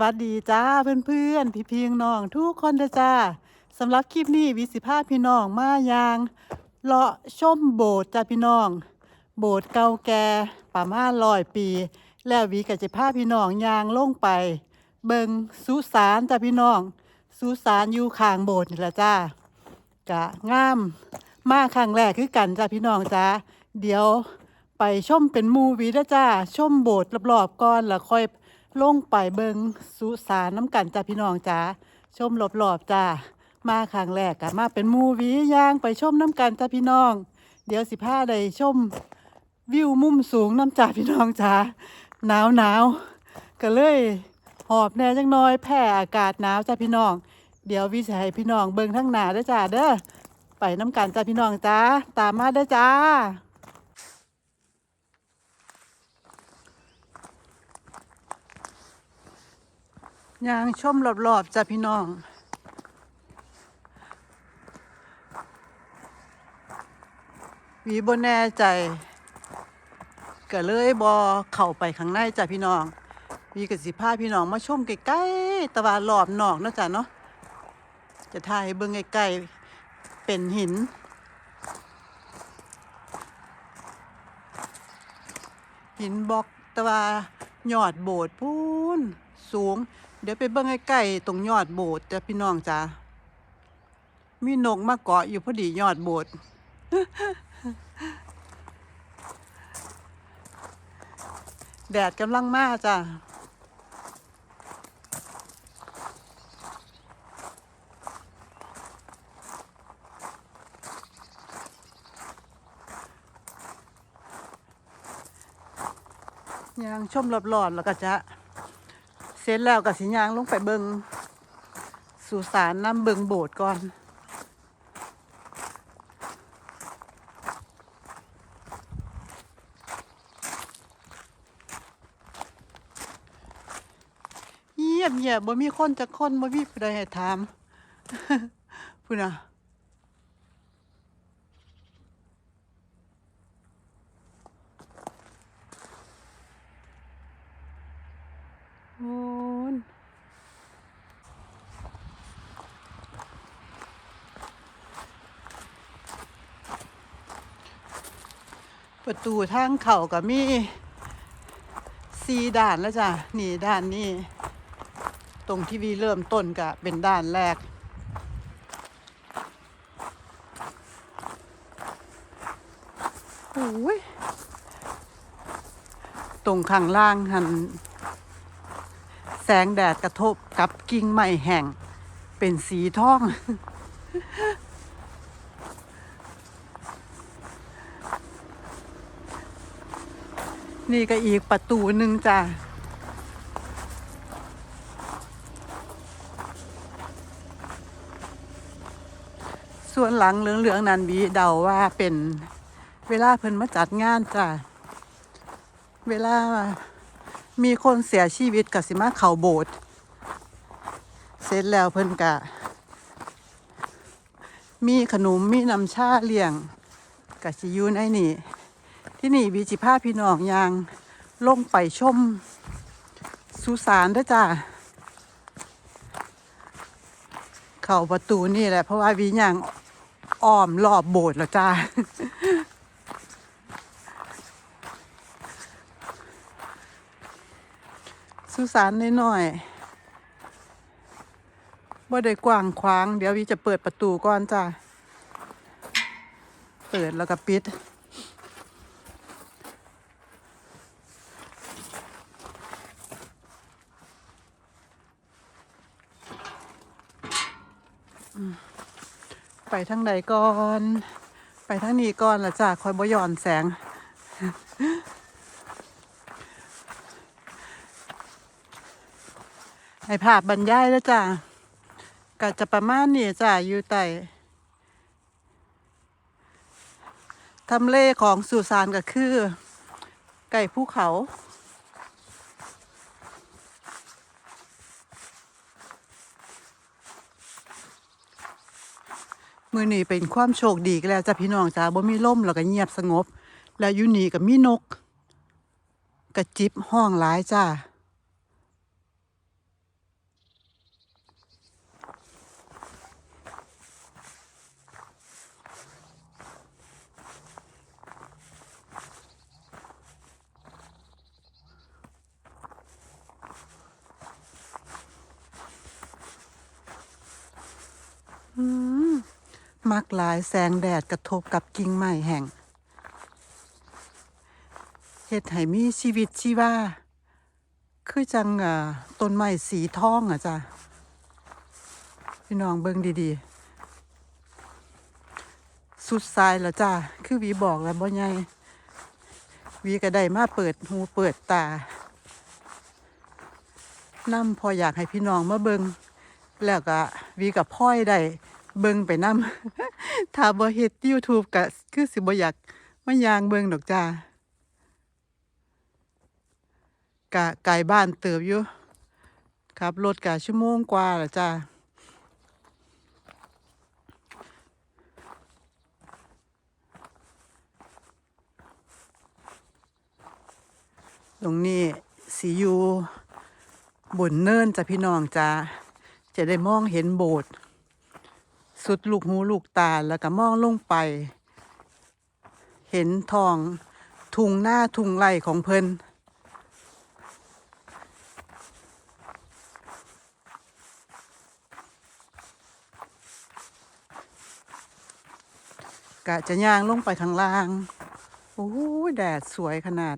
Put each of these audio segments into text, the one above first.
สวัสดีจ้าเพื่อนๆ พี่พีน้องทุกคนเด้อจ้าสำหรับคลิปนี้วิสิภาพพี่น้องมายางเลาะชมโบสถ์จ้าพี่น้อง โบสถ์เก่าแก่ประมาณร้อยปี แล้ววิก็จะพาพี่น้องยางลงไป เบิงสุสานจ้าพี่น้องสุสานอยู่ข้างโบสถ์นี่แหละจ้ากะงามมาครั้งแรกคือกันจ้าพี่น้องจ้าเดี๋ยวไปชมเป็นมูวีนะจ้าชมโบสถ์รอบๆก่อนแล้วค่อย ลงไปเบิงสุสานน้ำกันจ้าพี่น้องจ้าชมรอบๆจ้ามาครั้งแรกกะมาเป็นมูวีย่างไปชมน้ำกันจ้าพี่น้อง เดี๋ยวสิพาได้ชมวิวมุมสูงน้ำจ้าพี่น้องจ้าหนาวหนาวก็เลย หอบแน่จังน้อยแผ่อากาศหนาวจ้าพี่น้อง เดี๋ยววิสิให้พี่น้องเบิงทั้งหนาเด้อจ้าเด้อไปน้ำกันจ้าพี่น้องจ้าตามมาเด้อจ้า ยางชมรอบๆจ้ะพี่น้อง วีบนแน่ใจก็เลยบอเข้าไปข้างในจ้ะพี่น้อง วีกับสิพาพี่น้องมาชมใกล้ๆตะวันรอบนอกเนาะจ้ะเนาะจะถ่ายเบิ่งใกล้ๆเป็นหิน หินบล็อกตะวายอดโบสถ์พูนสูง เดี๋ยวไปเบิ่งใกล้ๆตรงยอดโบสถ์จ้ะพี่น้องจ้ามีนกมาเกาะอยู่พอดียอดโบสถ์แดดกำลังมาจ้ะยางชมรอบๆแล้วก็จะ ร็จแล้วก็สิยางลงไปเบิงสุสานน้ำเบิงโบสถ์ก่อนเงียบเงียบบ่มีคนจะคนบ่มีผู้ใดให้ถาม พูดนะ ประตูทางเข้าก็มีสี่ด่านแล้วจ้ะนี่ด้านนี้ ตรงที่วีเริ่มต้นก็เป็นด้านแรกโอ้ยตรงข้างล่างหันแสงแดดกระทบกับกิ่งไม้แห้งเป็นสีทอง นี่ก็อีกประตูหนึ่งจ้ะส่วนหลังเหลืองๆนั้นบีเดาว่าเป็นเวลาเพิ่นมาจัดงานจ้ะ เวลามีคนเสียชีวิตกับสิมาเขาโบสถ์เสร็จแล้วเพิ่นกะ มีขนมมีน้ำชาเลี้ยงกะสิยูในนี่ ที่นี่บีจิพาพี่น้องยางลงไปชมสุสานด้จ้าเข้าประตูนี่แหละ เพราะว่าวีย่างอ้อมรอบโบสถ์แล้วจ้าสุสานน้อยๆบ่ได้กว้างขวาง เดี๋ยววีจะเปิดประตูก่อนจ้าเปิดแล้วก็ปิด ทางใดก่อน ไปทางนี้ก่อนละจ้าคอยบ่ย้อนแสง ให้ภาพบรรยายแล้วจ้าก็จะประมาณนี้จ้าอยู่ใต้ทำเลของสุสานก็คือ ไก่ภูเขา มือนี้เป็นความโชคดีก็แล้วจ้ะพี่น้องจ้าบ่มีลมแล้วก็เงียบสงบ แล้วอยู่นี่ก็มีนก กระจิบห้องหลายจ้า มักหลายแสงแดดกระทบกับกิ่งไม้แห่งเฮ็ดให้มีชีวิตชีวาคือจังต้นไม้สีทองอะจ้ะพี่น้องเบิ่งดีๆ สุดสายแล้วจ้าคือวีบอกแล้วบ่ใหญ่วีก็ได้มาเปิดหูเปิดตานำพออยากให้พี่น้องมาเบิงแล้วก็วีกับพ่อยได้ เบิ่งไปนำถ้าบ่เฮ็ด YouTube ก็คือสิบ่อยากมายางเบิ่งดอกจ้ากะไกลบ้านเติบอยู่ขับรถกะชั่วโมงกว่าล้วจ้าตรงนี้สีอยู่บนเนินจ้ะพี่น้องจ้าจะได้มองเห็นโบสถ์ สุดลูกหูลูกตาแล้วก็มองลงไป เห็นทองทุงหน้าทุงไหลของเพิ่นกะจะย่างลงไปข้างล่าง โอ้ยแดดสวยขนาด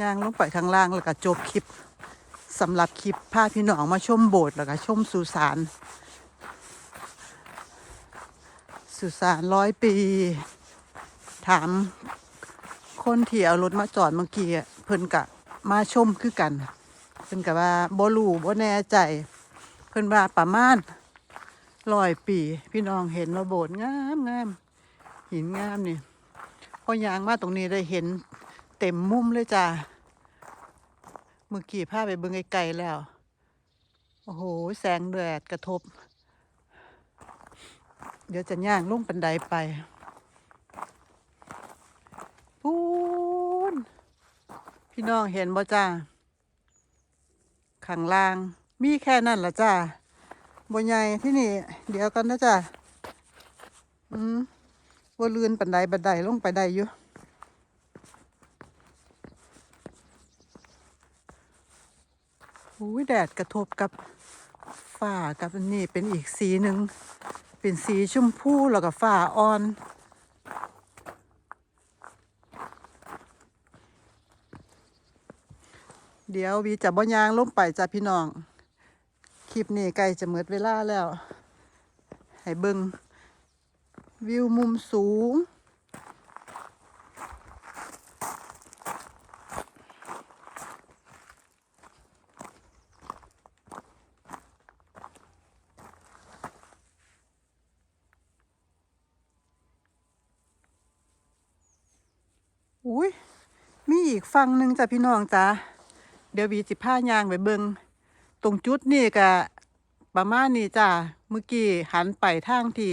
ย่างลงไปข้างล่างแล้วก็จบคลิปสำหรับคลิปพาพี่น้องมาชมโบสถ์แล้วก็ชมสุสาน สุสานร้อยปี ถามคนที่เอารถมาจอดเมื่อกี้เพิ่นกะมาชมคือกัน เพิ่นกะว่าบ่รู้บ่แน่ใจ เพิ่นว่าประมาณร้อยปี พี่น้องเห็นว่าโบสถ์งามงามหินงามนี่พอยางมาตรงนี้ได้เห็นเต็มมุมเลยจ้าเมื่อกี้พาไปเบิ่งไกลๆแล้ว โอ้โห แสงแดดกระทบ เดี๋ยวจะย่างลุ่งบันไดไปปูนพี่น้องเห็นบ่จ้าข้างล่าง มีแค่นั้นละจ้าบ่ใหญ่ที่นี่ เดี๋ยวกันนะจ้าอืมว่ลื่นบันไดบันไดลงไปได้อยู่อุ้ยแดดกระทบกับฝ้ากับอันนี้เป็นอีกสีหนึ่ง เป็นสีชมพูแล้วก็ฝ้าอ่อน เดี๋ยววีจะบ่ยางลงไปจ้ะพี่น้อง คลิปนี้ใกล้จะหมดเวลาแล้ว ให้เบิงวิวมุมสูง อุ้ย มี อีกฝั่งหนึ่งจ้ะพี่น้องจ้ะเดี๋ยววีสิผ้ายางไปเบิงตรงจุดนี่กะประมาณนี้จ้ะเมื่อกี้หันไปทางที่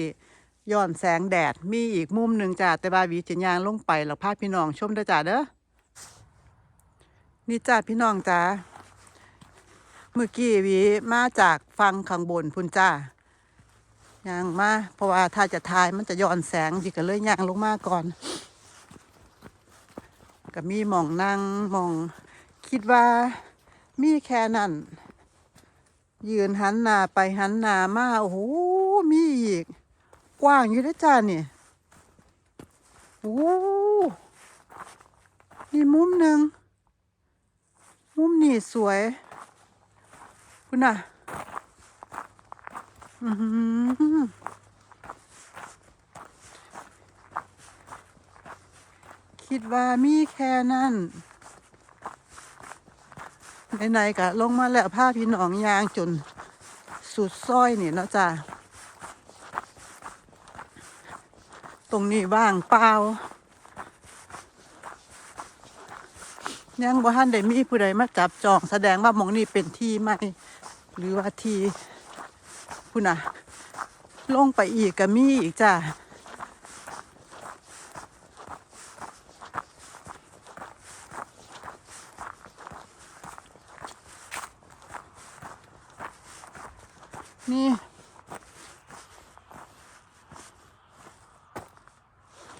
ย้อนแสงแดดมีอีกมุมหนึ่งจ้ะแต่ว่าวีจะยางลงไปแล้วพาพี่น้องชมเด้จ้ะเด้อนี่จ้ะพี่น้องจ้ะเมื่อกี้วีมาจากฟังข้างบนพุ่นจ้ายางมาเพราะว่าถ้าจะทายมันจะย้อนแสงดีก็เลยยางลงมาก่อน ก็มีหมองนั่งหมอง คิดว่ามีแค่นั้น ยืนหันหน้าไปหันหน้ามาโอ้โหมีอีก กว้างอยู่นะจ้านี่โอ้นี่มุมหนึ่งมุมนี่สวย คุณน่ะ อือหือ คิดว่ามีแค่นั้นไหนๆก็ลงมาแล้วผ้าพี่น้องยางจนสุดซ้อยนี่เนาะจ้ะตรงนี้ว่างเปล่ายังบ่ทันได้มีผู้ใดมาจับจองแสดงว่ามองนี่เป็นที่ใหม่หรือว่าที่ผู้น่ะลงไปอีกก็มีอีกจ้ะ นี่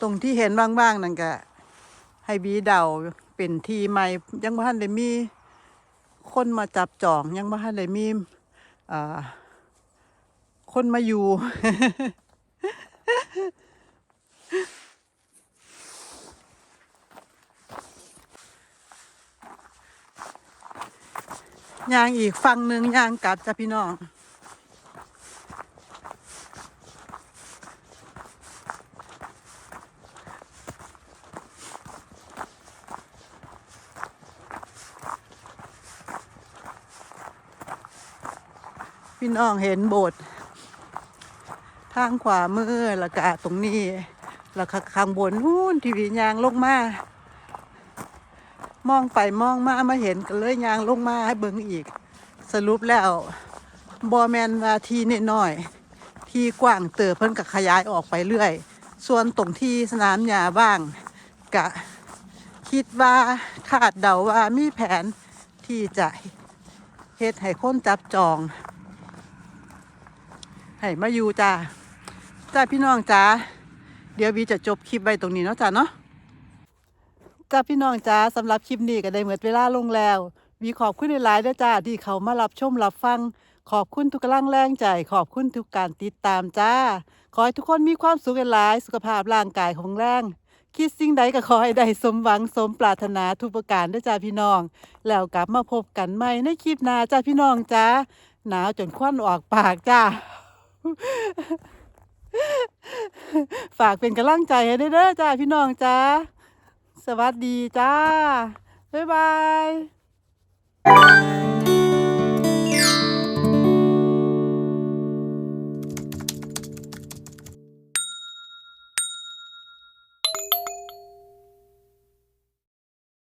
ตรงที่เห็นบ้างๆนั่นก็ให้บีเดาเป็นทีใหม่ยังบ่ทันได้มี คนมาจับจองยังบ่ทันได้มีคนมาอยู่ ยางอีกฝั่งหนึ่งยางกลับจ้ะพี่น้อง พี่น้องเห็นโบสถ์ทางขวามือล้วก็ตรงนี้ล้วก็ข้างบนนู่นทีวียางลงมามองไปมองมามาเห็นก็เลยยางลงมาให้เบิ่งอีก สรุปแล้วบอแมนว่าทีนิดหน่อย ที่กว้างเติบเพิ่นก็ขยายออกไปเรื่อย ส่วนตรงที่สนามหญ้าบ้างกะคิดว่าคาดเดาว่ามีแผนที่จะเฮ็ดให้คนจับจอง ให้มาอยู่จ้าจ้าพี่น้องจ้าเดี๋ยววีจะจบคลิปไว้ตรงนี้เนาะจ้าเนาะจ้าพี่น้องจ้าสำหรับคลิปนี้ก็ได้หมดเวลาลงแล้ววีขอบคุณหลายๆด้วยจ้าที่เขามารับชมรับฟัง ขอบคุณทุกกำลังแรงใจ ขอบคุณทุกการติดตามจ้า ขอให้ทุกคนมีความสุขหลายสุขภาพร่างกายของแรงคิดสิ่งใดก็ขอให้ได้สมหวังสมปรารถนาทุกประการด้วยจ้าพี่น้อง แล้วกลับมาพบกันใหม่ในคลิปหน้าจ้าพี่น้องจ้าหนาวจนควันออกปากจ้า ฝากเป็นกำลังใจให้ด้วยเด้อจ้าพี่น้องจ้า สวัสดีจ้า บ๊ายบาย